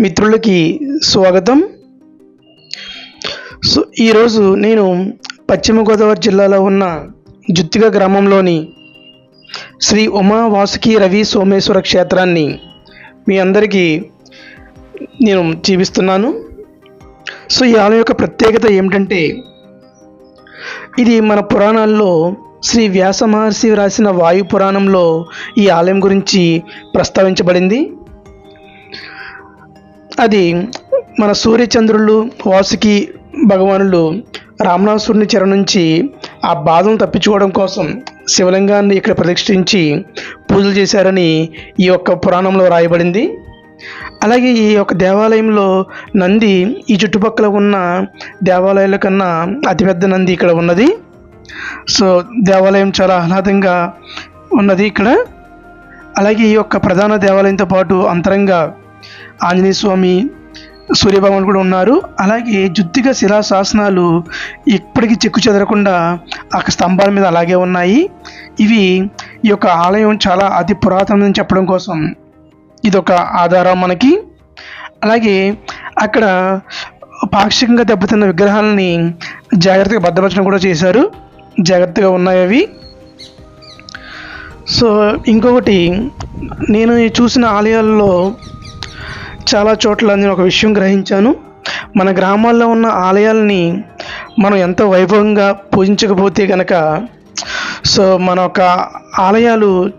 మిత్రులకి స్వాగతం. సో ఈరోజు నేను పశ్చిమ గోదావరి జిల్లాలో ఉన్న జుత్తిగ గ్రామంలోని శ్రీ ఉమా వాసుకి రవి సోమేశ్వర క్షేత్రాన్ని మీ అందరికీ నేను చూపిస్తున్నాను. సో ఈ ఆలయం యొక్క ప్రత్యేకత ఏమిటంటే ఇది మన పురాణాల్లో శ్రీ వ్యాస మహర్షి రాసిన వాయు పురాణంలో ఈ ఆలయం గురించి ప్రస్తావించబడింది. అది మన సూర్యచంద్రులు వాసుకి భగవానులు రామనాసురుని చెర నుంచి ఆ బాధను తప్పించుకోవడం కోసం శివలింగాన్ని ఇక్కడ ప్రతిష్ఠించి పూజలు చేశారని ఈ యొక్క పురాణంలో రాయబడింది. అలాగే ఈ యొక్క దేవాలయంలో నంది ఈ చుట్టుపక్కల ఉన్న దేవాలయాల కన్నా అతిపెద్ద నంది ఇక్కడ ఉన్నది. సో దేవాలయం చాలా ఆహ్లాదంగా ఉన్నది ఇక్కడ. అలాగే ఈ యొక్క ప్రధాన దేవాలయంతో పాటు అంతరంగా ఆంజనేయ స్వామి సూర్యభగవాన్ కూడా ఉన్నారు. అలాగే జుత్తిగా శిలా శాసనాలు ఇప్పటికీ చెక్కు చెదరకుండా ఆ స్తంభాల మీద అలాగే ఉన్నాయి. ఇవి ఈ యొక్క ఆలయం చాలా అతి పురాతనమని చెప్పడం కోసం ఇదొక ఆధారం మనకి. అలాగే అక్కడ పాక్షికంగా దెబ్బతిన్న విగ్రహాలని జాగ్రత్తగా భద్రపరచడం కూడా చేశారు. జాగ్రత్తగా ఉన్నాయి అవి. సో ఇంకొకటి నేను చూసిన ఆలయాల్లో చాలా చోట్ల నేను ఒక విషయం గ్రహించాను. మన గ్రామాల్లో ఉన్న ఆలయాల్ని మనం ఎంతో వైభవంగా పూజించకపోతే కనుక సో మన యొక్క ఆలయాలు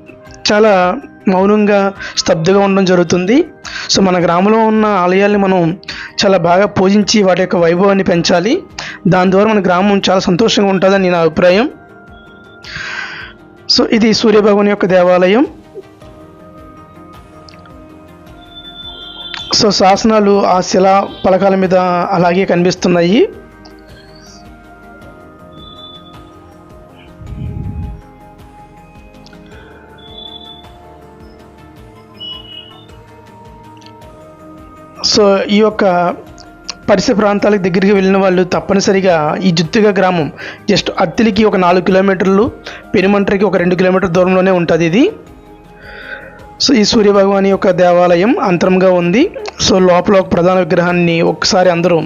చాలా మౌనంగా స్తబ్దుగా ఉండడం జరుగుతుంది. సో మన గ్రామంలో ఉన్న ఆలయాల్ని మనం చాలా బాగా పూజించి వాటి యొక్క వైభవాన్ని పెంచాలి. దాని ద్వారా మన గ్రామం చాలా సంతోషంగా ఉంటుందని నా అభిప్రాయం. సో ఇది సూర్యభగవాన్ యొక్క దేవాలయం. సో శాసనాలు ఆ శిలా పలకాల మీద అలాగే కనిపిస్తున్నాయి. సో ఈ యొక్క పరిసర ప్రాంతాలకు దగ్గరికి వెళ్ళిన వాళ్ళు తప్పనిసరిగా ఈ జుత్తిగా గ్రామం జస్ట్ అత్తిలికి ఒక నాలుగు కిలోమీటర్లు పెనుమంటరికి ఒక రెండు కిలోమీటర్ దూరంలోనే ఉంటుంది ఇది. సో ఈ సూర్యభగవాన్ యొక్క దేవాలయం అంతరంగా ఉంది. సో లోపల ఒక ప్రధాన విగ్రహాన్ని ఒక్కసారి అందరూ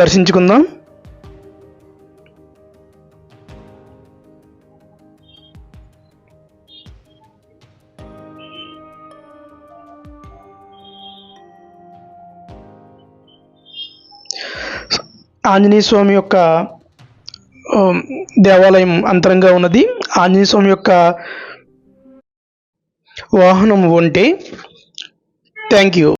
దర్శించుకుందాం. ఆంజనేయ స్వామి యొక్క దేవాలయం అంతరంగా ఉన్నది. ఆంజనేయ స్వామి యొక్క వాహనం ఉంటే థ్యాంక్ యూ.